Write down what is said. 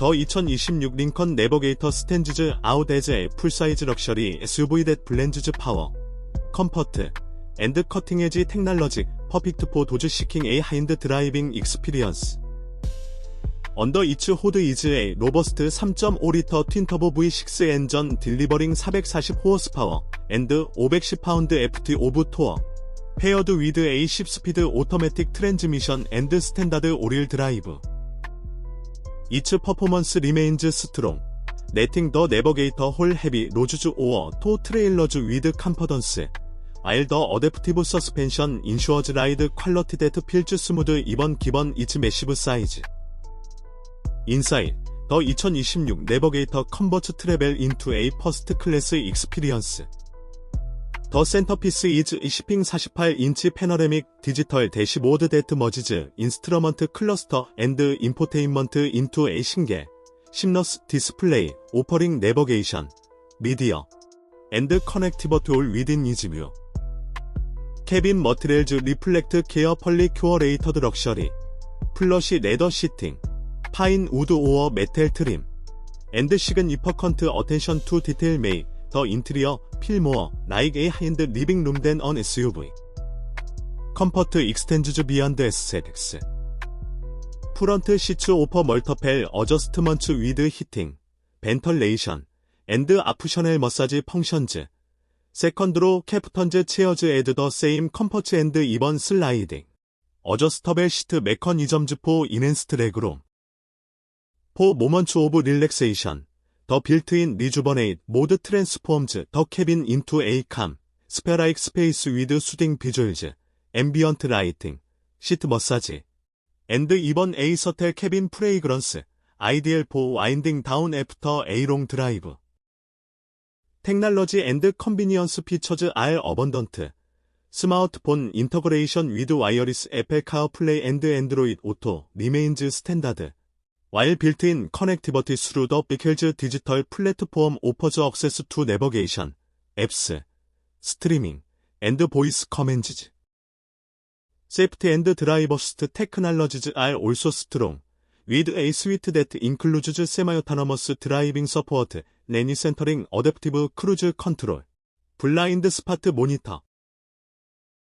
더 2026 링컨 내버게이터 스탠즈즈 아웃 에즈 에 풀사이즈 럭셔리 SUV blends power, comfort, and cutting edge technology perfect for those seeking a high-end driving experience. 언더 이츠 호드 이즈 의 로버스트 3.5리터 틴터보 V6 엔전 딜리버링 440 호스파워 앤드 510파운드 FT 오브 토어 페어드 위드 A10 스피드 오토매틱 트랜스미션 앤드 스탠다드 오릴 드라이브 이츠 퍼포먼스 리메인즈 스트롱 네팅 더 네버게이터 홀 헤비 로즈즈 오어 토 트레일러즈 위드 컴퍼던스 와일 더 어댑티브 서스펜션 인슈어즈 라이드 퀄러티 데트 필즈 스무드 이번 기본 이츠 매시브 사이즈. 인사이드 더 2026 네버게이터 컨버츠 트래벨 인투 에이 퍼스트 클래스 익스피리언스 더 센터피스 이즈 10핑 48인치 패너레믹 디지털 대시보드 데트 머지즈 인스트러먼트 클러스터 앤드 인포테인먼트 인투 에이 신계 심너스 디스플레이 오퍼링 내버게이션 미디어 앤드 커넥티버트 올 위딘 이즈뷰 캐빈 머티리얼즈 리플렉트 케어 펄리 큐어레이터드 럭셔리 플러시 레더 시팅 파인 우드 오어 메텔 트림 앤드 시근 이퍼컨트 어텐션 투 디테일 메이 더 인테리어 필모어 라이크 에이 하이엔드 리빙 룸된 언 SUV 컴퍼트 익스텐즈즈 비언드 에스세덱스. 프런트 시츠 오퍼 멀터펠 어저스트먼츠 위드 히팅. 벤털레이션. 앤드 아프셔넬 머사지 펑션즈. 세컨드로 캐프턴즈 체어즈 에드 더 세임 컴퍼츠 앤드 이번 슬라이딩. 어저스터벨 시트 메커니점즈 포 레그룸. 포 모먼츠 오브 릴렉세이션 더 빌트인 리주버네이트 모드 트랜스포엄즈 더 캐빈 인투 에이캄 스페라익 스페이스 위드 수딩 비주얼즈 앰비언트 라이팅 시트 머사지 앤드 이번 에이서텔 캐빈 프레이그런스 아이디엘 포 와인딩 다운 애프터 에이롱 드라이브. 테크놀로지 앤드 컨비니언스 피처즈 알 어번던트 스마트폰 인터그레이션 위드 와이어리스 애플 카어플레이 앤드 앤드로이드 오토 리메인즈 스탠다드 built-in connectivity through the Beacles digital platform offers access to navigation, apps, streaming, and voice commands. Safety and driver's technologies are also strong, with a suite that includes semi-autonomous driving support, lane centering adaptive cruise control, blind spot monitor,